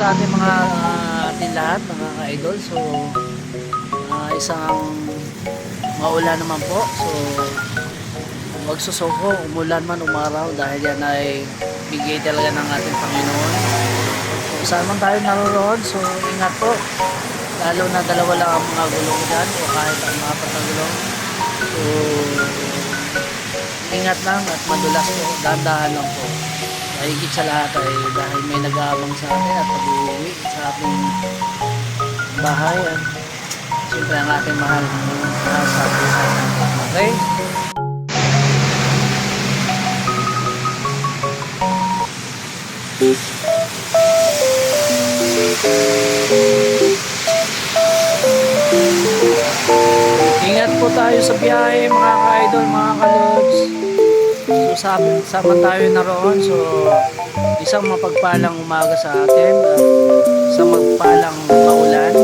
Sa ating mga uh, ating lahat, mga ka-idol. So, ah, isang maulan naman po. So, magsusuko, umulan man, umaraw dahil yan ay bigay talaga ng ating Panginoon. So, saan man tayo naroon, so ingat po. Lalo na dalawa lang ang mga gulong dyan o kahit ang mga apat na gulong. So, ingat lang at madulas po, dahan-dahan lang po. Mahigit sa lahat ay dahil may nag-aabang sa atin at pag-uwi sa ating bahay at siyempre ang ating mahal na sa buhay. Okay? Ingat po tayo sa biyahe mga ka-idol, mga ka-lods. So sabi, sama tayo naroon. So isang mapagpalang umaga sa atin. At isang magpalang maulan.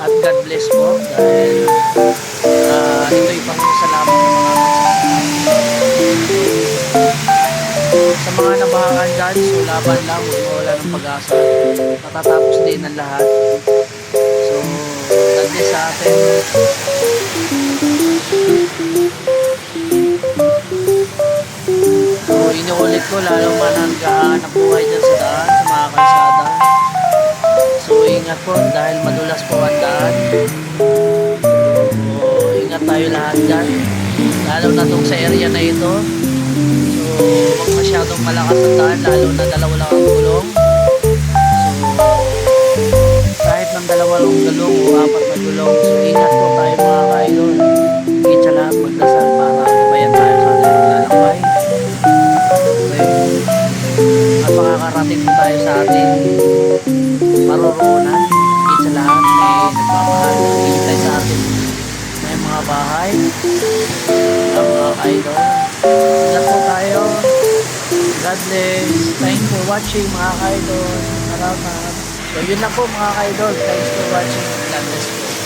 At God bless po dahil uh, ito'y pangusalamat ng mga sa mga nabahangan dyan, so laban lang, mawala ng pag-asa. Matatapos din ang lahat. So, God sa atin. Ko, lalo man ang gahanap buhay dyan sa daan, sa mga kalsada. So, ingat po dahil madulas po ang daan. So, ingat tayo lahat dyan. Lalo na tong sa area na ito. So, huwag masyadong malakas ang daan, lalo na dalawa lang ang gulong. So, kahit ng dalawa lang gulong o apat na gulong, so ingat po tayo makakarating po tayo sa ating maruroonan. Higit sa lahat, may nagmamahal, hihintay sa atin. May mga bahay, ang mga kaidol. Ingat po tayo. God bless. Thanks for watching mga kaidol. Salamat. So yun lang po mga kaidol. Thanks for watching. God bless po.